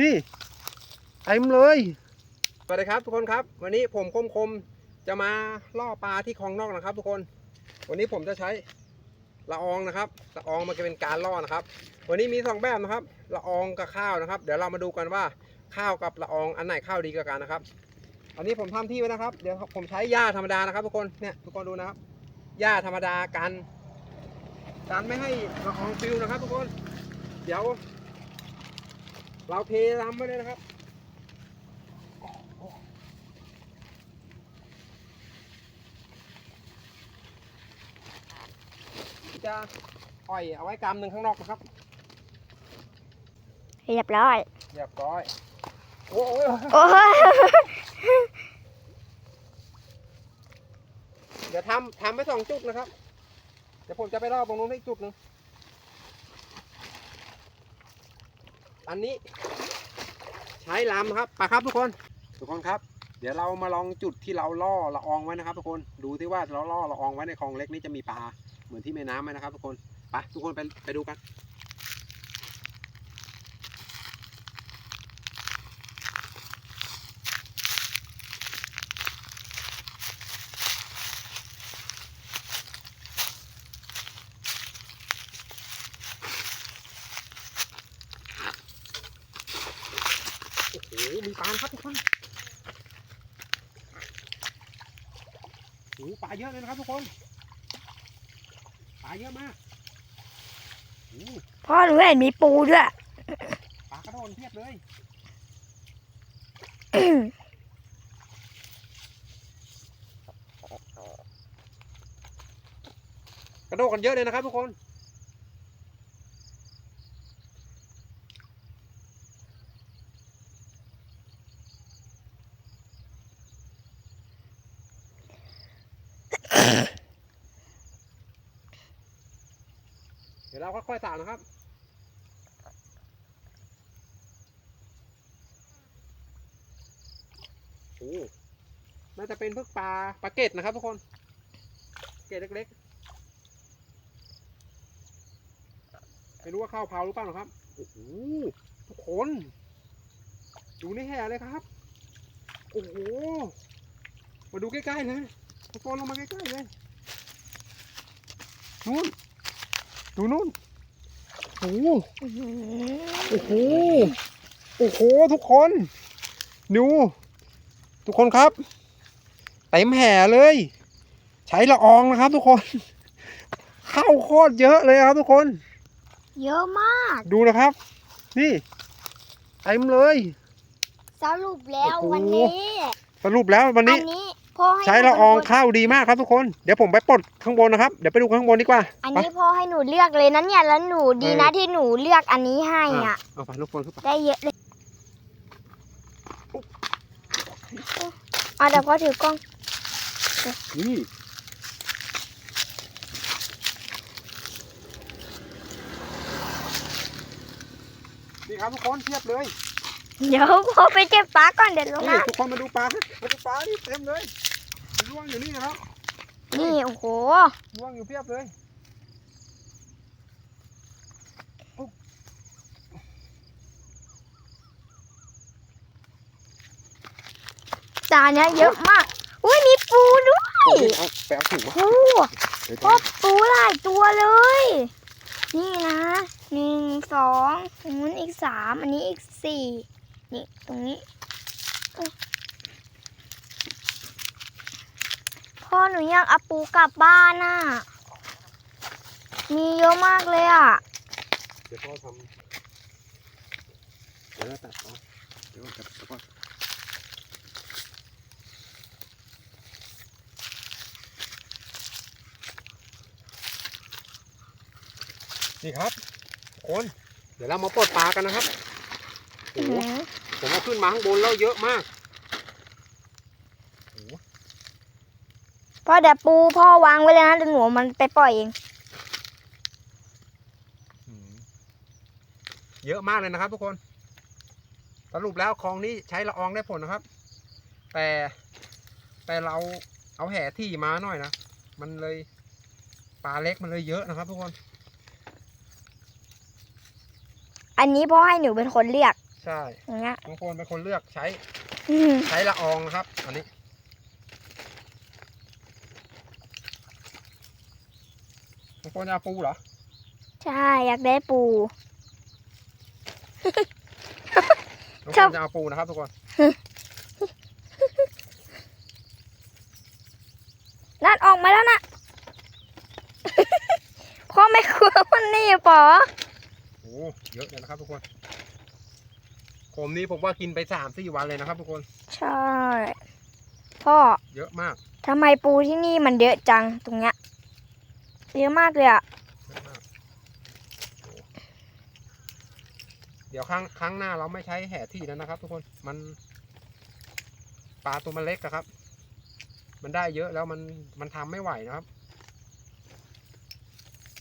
นี่เต็มเลย สวัสดีครับทุกคนครับ วันนี้ผมคมคมจะมาล่อปลาที่คลองนอกนะครับ ทุกคน วันนี้ผมจะใช้ละอองนะครับละอองมันจะเป็นการล่อนะครับ วันนี้มีสองแบบนะครับละอองกับข้าวนะครับ เดี๋ยวเรามาดูกันว่าข้าวกับละอองอันไหนข้าวดีกว่ากันนะครับ อันนี้ผมทำที่ไว้นะครับ เดี๋ยวผมใช้หญ้าธรรมดานะครับ ทุกคนเนี่ยทุกคนดูนะครับหญ้าธรรมดากันกันไม่ให้ละอองฟิวนะครับ ทุกคน เดี๋ยว เราเททำไว้เลยนะครับ จะปล่อยเอาไว้กำหนึ่งข้างนอกนะครับเรียบร้อย เรียบร้อย โอ้ยโอ้ยเดี๋ยวทำทำไปสองจุดนะครับ เดี๋ยวผมจะไปรอบตรงนู้นให้อีกจุดหนึ่ง อันนี้ ใช้ลำครับไปครับทุกคน ทุกคนครับ เดี๋ยวเรามาลองจุดที่เราล่อละอองไว้นะครับ ทุกคนดูที่ว่าเราล่อละอองไว้ในคลองเล็กนี้จะมีปลาเหมือนที่แม่น้ำไหมนะครับ ทุกคนไปทุกคนไปไปดูกัน อ้โหมีปลาครับทุกคนโอ้โหปลาเยอะเลยนะครับทุกคนปลาเยอะมากโอ้โหพ่อหนูเห็นมีปูด้วย ปลากระโดนเพียบเลยกระโดดกันเยอะเลยนะครับทุกคน เดี๋ยวเราค่อยๆสาวนะครับโอ้น่าจะเป็นพวกปลาปลาเกตนะครับทุกคน เกตเล็กๆ ไม่รู้ว่าข้าวเผาหรือเปล่าหรอครับ โอ้โห ทุกคน ดูนี่แห่เลยครับ โอ้โห มาดูใกล้ๆเลย ทุกคนลงมาใกล้ๆเลยนู่นดูนู่นโอ้โหโอ้โหโอ้โหทุกคนดูทุกคนครับเต็มแห่เลย ใช้ละอองนะครับ ทุกคน เข้าโคตรเยอะเลยครับ ทุกคน เยอะมาก ดูนะครับ นี่เต็มเลย สรุปแล้วโอ้โหวันนี้ สรุปแล้ววันอันี้นนี้ พ่อให้ใช้หนูละอองเป็นคนข้าวดีมากครับทุกคน เดี๋ยวผมไปปลดข้างบนนะครับ เดี๋ยวไปดูข้างบนดีกว่าอันไปนี้พ่อให้หนูเลือกเลยนะเนี่ยแล้วหนูดีนะเออที่หนูเลือกอันนี้ให้อะ เอาไปลูกคนขึ้นไปได้เยอะเลยเอาเดี๋ยวพ่อถือกล้อง นี่นี่ครับทุกคนเทียบเลยเดี๋ยวพ่อไปเก็บปลาก่อนเดี๋ยวลงนี่นะ ทุกคนมาดูปลามาดูปลานี่เต็มเลย ร่วงอยู่นี่นะครับนี่โอ้โหร่วงอยู่เพียบเลยจานเนี้ยเยอะมาก อุ้ยมีปูด้วยเอาไปเอาถุงมาโอ้เดี๋ยวพบปูหลายตัวเลย นี่นะหนึ่งสองตรงนู้นอีกสามอันนี้อีกสี่นี่ตรงนี้เอ้ย พ่อหนูอยากเอาปูกลับบ้านน่ะ มีเยอะมากเลยอะ เดี๋ยวพ่อทำเดี๋ยวเราตัดเอาเดี๋ยวก่อนเดี๋ยวก่อนนี่ครับคน เดี๋ยวเรามาปลดปลากันนะครับโอ้โหผมเอาขึ้นมาข้างบนแล้วเยอะมาก พ่อเดี๋ยวปูพ่อวางไว้เลยนะเดี๋ยวหนูเอามันไปปล่อยเองเยอะมากเลยนะครับ ทุกคน สรุปแล้วคลองนี้ใช้ละอองได้ผลนะครับ แต่แต่เราเอาแห่ที่มาหน่อยนะ มันเลยปลาเล็กมันเลยเยอะนะครับ ทุกคน อันนี้พ่อให้หนูเป็นคนเรียกใช่ใช่ อย่างเงี้ยน้องโฟนเป็นคนเลือกใช้อืมใช้ละอองนะครับ อันนี้ น้องโฟนจะเอาปูเหรอ ใช่อยากได้ปูน้องชโฟอบ นจะเอาปูนะครับทุกคน นั่นออกมาแล้วนะ พ่อไม่กลัวมันนี่ปอโอ้เยอะเลยนะครับทุกคน ผมนี้ผมว่ากินไปสามสี่วันเลยนะครับทุกคน ใช่ พ่อเยอะมาก ทำไมปูที่นี่มันเยอะจังตรงเนี้ย เยอะมากเลยอะเยอะเดี๋ยวครั้งครั้งหน้าเราไม่ใช้แห่ที่แล้วนะครับ ทุกคนมันปลาตัวมันเล็กอะครับ มันได้เยอะแล้วมันมันทำไม่ไหวนะครับ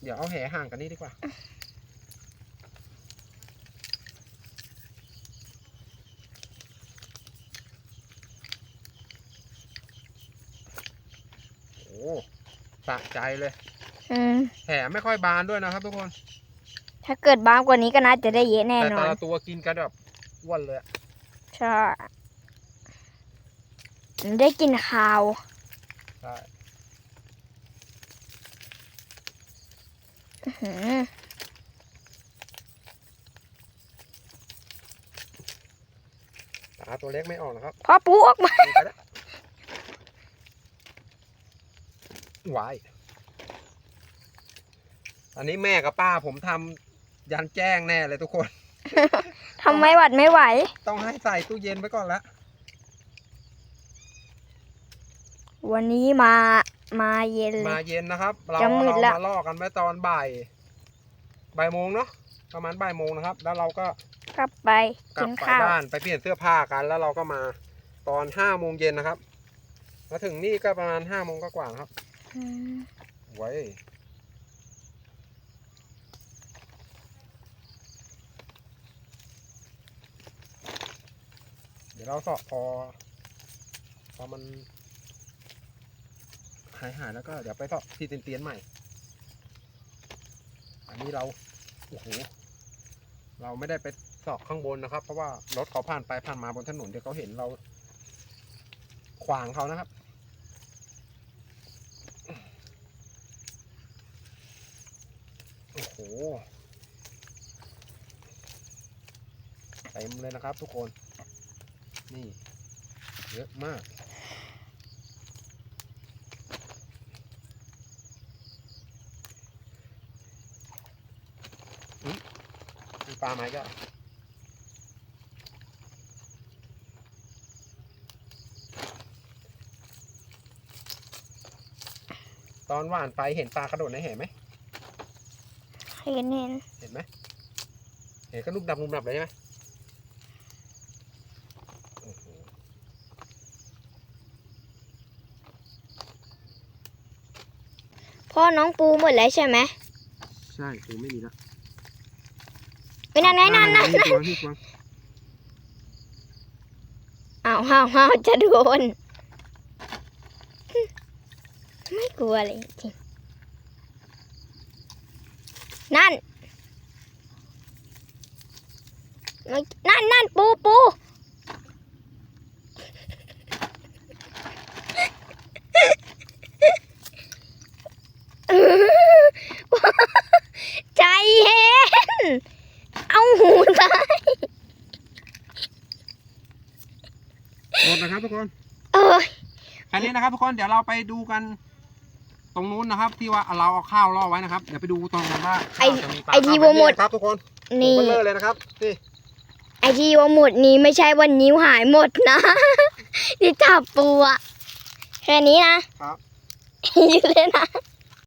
เดี๋ยวเอาแห่ห่างกันนี่ดีกว่าโอ้สะใจเลย อืมแผลไม่ค่อยบานด้วยนะครับ ทุกคนถ้าเกิดบางกว่านี้ก็น่าจะได้เยอะแน่แต่นอแต่น ละตัวกินกันแบบอ้วนเลยอะใช่ได้กินข้าว ใช่อื้อหือปลาตัวเล็กไม่ออกนะครับพ่อปูออกมาดูไปแล้ววาย อันนี้แม่กับป้าผมทำยันแจ้งแน่เลยทุกคน ทำไมหวัดไม่ไหว ต้องให้ใส่ตู้เย็นไว้ก่อนละวันนี้มามาเย็นเลมาย เย็นนะครับ เราจะมืดเราละ มาล่อกันไว้ตอนบ่ายบ่ายโมงเนาะประมาณบ่ายโมงนะครับ แล้วเราก็กลับไปกลักิบนไปข้าว บ้านไปเปลี่ยนเสื้อผ้ากัน แล้วเราก็มาตอนห้าโมงเย็นนะครับมาถึงนี่ก็ประมาณห้าโมงก็กว่าๆครับอืมไว้ เดี๋ยวเราเสาะพอ พอมัน หายหายแล้วก็เดี๋ยวไปเสาะที่เตียนๆใหม่ อันนี้เรา โอ้โห เราไม่ได้ไปเสาะข้างบนนะครับ เพราะว่ารถเขาผ่านไปผ่านมาบนถนนเดี๋ยวเขาเห็นเรา ขวางเขานะครับโอ้โหเต็มเลยนะครับทุกคน นี่ เยอะมากอุ๊ยมีปลาไหมก็ตอนหว่านไปเห็นปลากระโดดในแห่ไหมเห็นเห็น เห็นไหมเห็นก็นุ่มดับนุ่มดับเลยใช่ไหมโอ้โห พ่อน้องปูหมดแล้วใช่ไหมใช่ปูไม่มีแล้วไม่นั่นนั่นนั่นนั่นนี่ตัวนี่ตัวอ้าวอ้าวอ้าวจะโดน ไม่กลัวเลยจริงนั่น นั่นนั่นปูปู ใจเย็น เอาหูตาย หมดนะครับทุกคน เออ แค่ นี้นะครับ ทุกคนเดี๋ยวเราไปดูกัน ตรงนู้นนะครับ ที่ว่าเราเอาข้าวล่อไว้นะครับ เดี๋ยวไปดูตรงนั้นว่าไอ้ข้าวจะมีปลาไอ้ที่ข้าวว่าหมดนี่ครับทุกคนนี่ผมเบลอเลยนะครับนี่ไอที่ว่าหมดนี้ไม่ใช่วันนิ้วหายหมดนะที่จับปูอะแค่นี้นะครับยืนเลยนะ